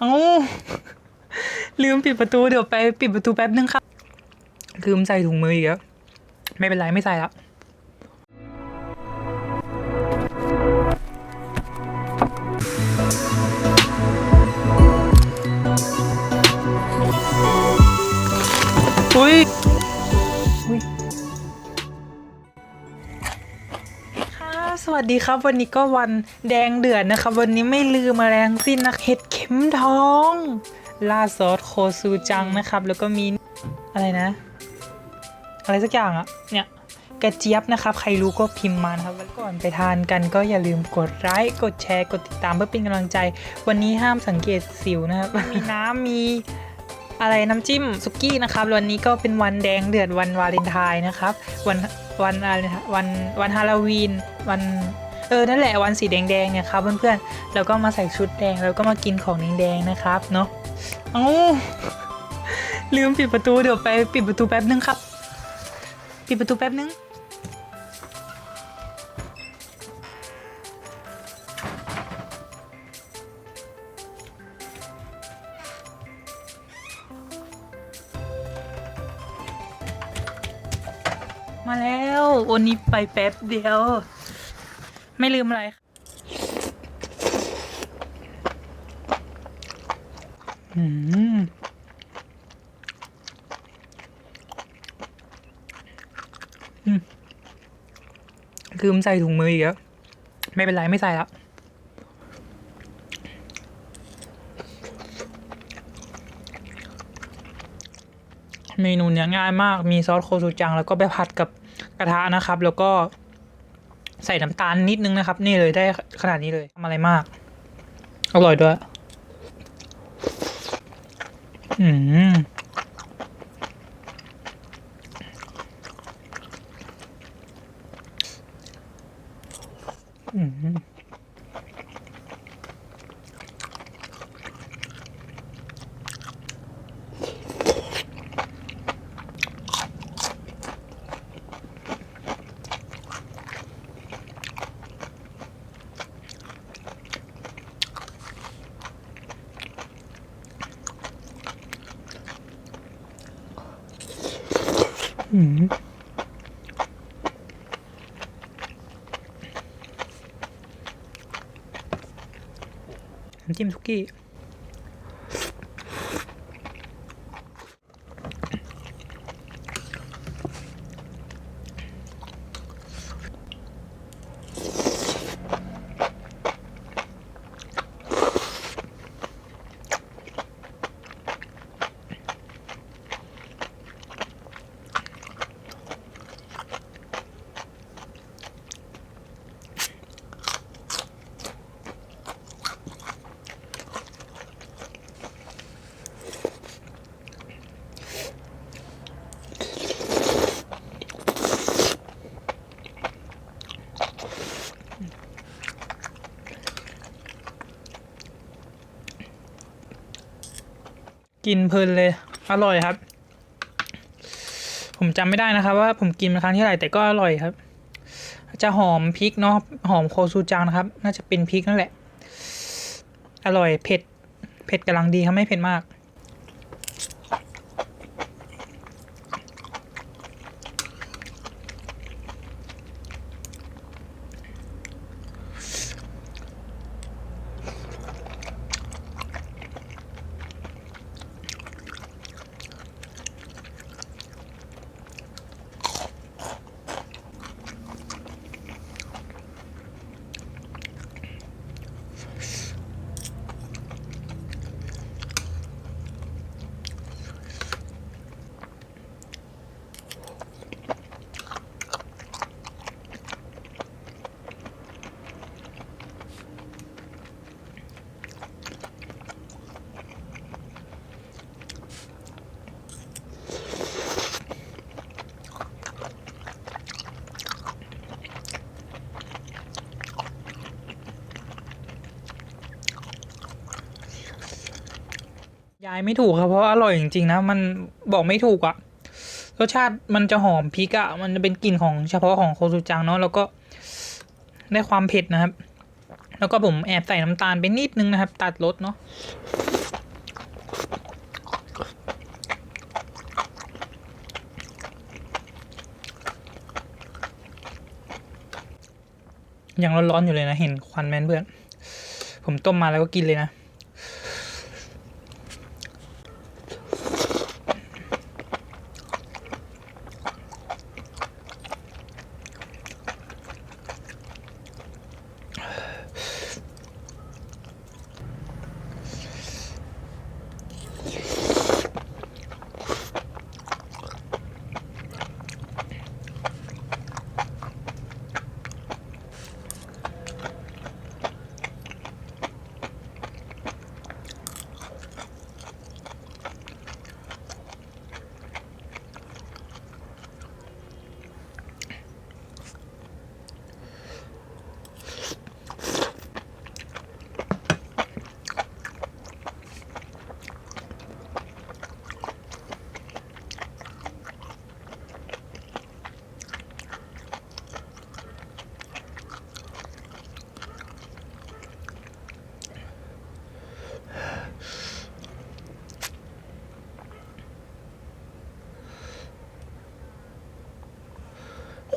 เอ้าลืมปิดประตูเดี๋ยวไปปิดประตูแป๊บนึงครับลืมใส่ถุงมืออีกแล้วไม่เป็นไรไม่ใส่ละอุ้ย วัสดีครับ วันนี้ก็วันแดงเดือดนะครับวันนี้ไม่ลืมอะไรทั้งสิ้นนะเห็ดเข็มทองราซอสโคซูจังนะครับ แล้วก็มีอะไรนะ อะไรสักอย่างอะเนี่ยกระเจี๊ยบนะครับ ใครรู้ก็พิมพ์มานะครับแล้วก่อนไปทานกันก็อย่าลืมกดไลค์กดแชร์กดติดตามเพื่อเป็นกำลังใจ วันนี้ห้ามสังเกตสิวนะครับมีน้ำมี อะไรน้ำจิ้มสุกี้นะครับวันนี้ก็เป็นวันแดงเดือดวันวาเลนไทน์นะครับ วันวันอะไรวันวันฮาโลวีนวันเออนั่นแหละวันสีแดงๆเนี่ยครับเพื่อนๆแล้วก็มาใส่ชุดแดงแล้วก็มากินของแดงๆนะครับเนาะเอ้าลืมปิดประตูเดี๋ยวไปปิดประตูแป๊บนึงครับ ปิดประตูแป๊บนึง มาแล้ว วันนี้ไปแป๊บเดียว ไม่ลืมอะไรอืมลืมใส่ถุงมืออีกแล้ว ไม่เป็นไรไม่ใส่แล้ว เมนูเนี้ยง่ายมากมีซอสโคชูจัง แล้วก็ไปผัดกับกระทะนะครับ แล้วก็ใส่น้ำตาลนิดนึงนะครับ นี่เลยได้ขนาดนี้เลยทำอะไรมาก อร่อยด้วย อืมอืม อืมน้ำ กินเพลินเลย อร่อยครับ ผมจำไม่ได้นะครับ ว่าผมกินมาครั้งที่ไหร่แต่ก็อร่อยครับ จะหอมพริกเนาะหอมโคซูจังนะครับ น่าจะเป็นพริกนั่นแหละ อร่อยเผ็ด เผ็ดกำลังดีครับไม่เผ็ดมาก ยายไม่ถูกครับเพราะอร่อยจริงๆนะมันบอกไม่ถูกอะรสชาติมันจะหอมพริกอะมันจะเป็นกลิ่นของเฉพาะของโคซูจังเนาะแล้วก็ได้ความเผ็ดนะครับ แล้วก็ผมแอบใส่น้ำตาลไปนิดนึงนะครับ ตัดรสเนาะยังร้อนๆอยู่เลยนะ เห็นควันแมนเพื่อน ผมต้มมาแล้วก็กินเลยนะ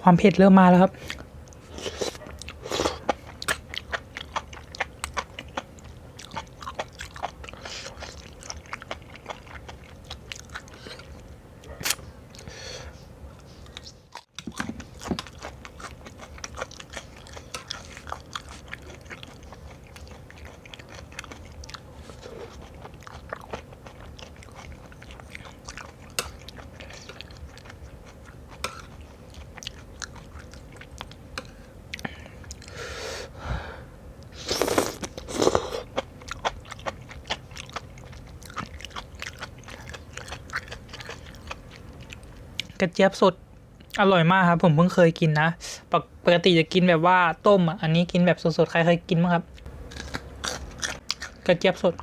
ความเผ็ดเริ่มมาแล้วครับ กระเจี๊ยบสดอร่อยมากครับ ผมเพิ่งเคยกินนะปกปกติจะกินแบบว่าต้มอะอันนี้กินแบบสดๆใครเคยกินมั้งครับ กระเจี๊ยบสด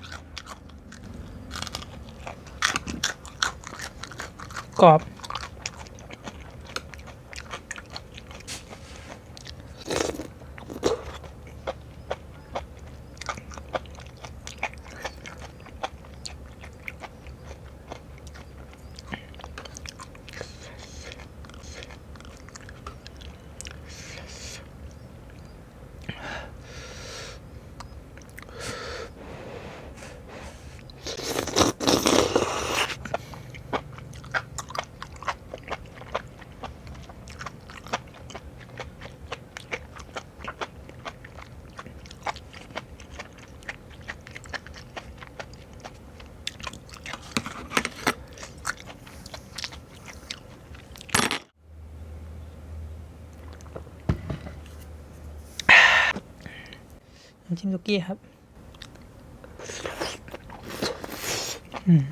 กรอบ ชิมซุกี้ครับ อืม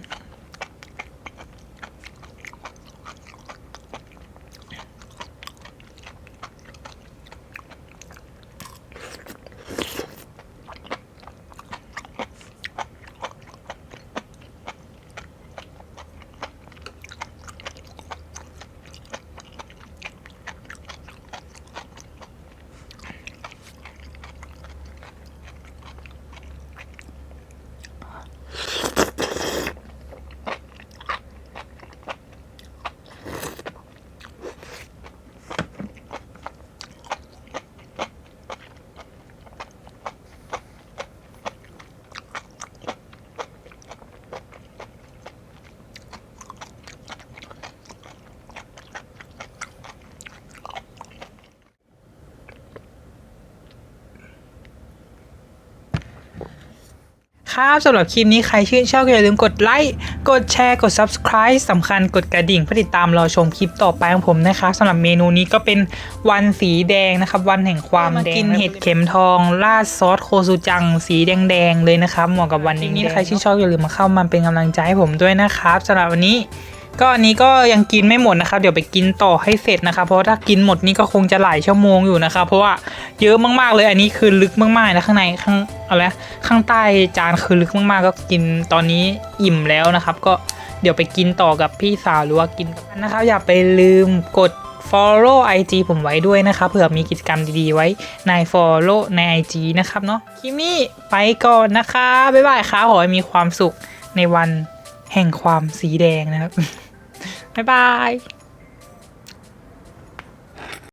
ครับสำหรับคลิปนี้ใครชื่นชอบอย่าลืมกดไลค์ กดแชร์ กด Subscribe สำคัญกดกระดิ่งเพื่อติดตามรอชมคลิปต่อไปของผมนะครับสำหรับเมนูนี้ก็เป็นวันสีแดงนะครับ วันแห่งความแดงกินเห็ดเข็มทองราดซอสโคซูจัง สีแดงๆเลยนะครับเหมาะกับวันนี้นี่ใครชื่นชอบอย่าลืมมาเข้ามาเป็นกำลังใจให้ผมด้วยนะครับสำหรับวันนี้ ก็อันนี้ก็ยังกินไม่หมดนะครับ เดี๋ยวไปกินต่อให้เสร็จนะครับเพราะถ้ากินหมดนี่ก็คงจะหลายชั่วโมงอยู่นะครับเพราะว่าเยอะมากๆเลยอันนี้คือลึกมากๆนะข้างในข้าง เอะไรนะข้างใต้จานคือลึกมากๆ ก็กินตอนนี้อิ่มแล้วนะครับ ก็เดี๋ยวไปกินต่อกับพี่สาวหรือว่ากินกันนะครับ อย่าไปลืมกด follow IG ผมไว้ด้วยนะครับเผื่อมีกิจกรรมดีๆไว้ใน follow ใน IG นะครับเนาะคิมี่ไปก่อนนะคะ บ๊ายบายครับขอให้มีความสุขในวันแห่งความสีแดงนะครับ บ๊ายบาย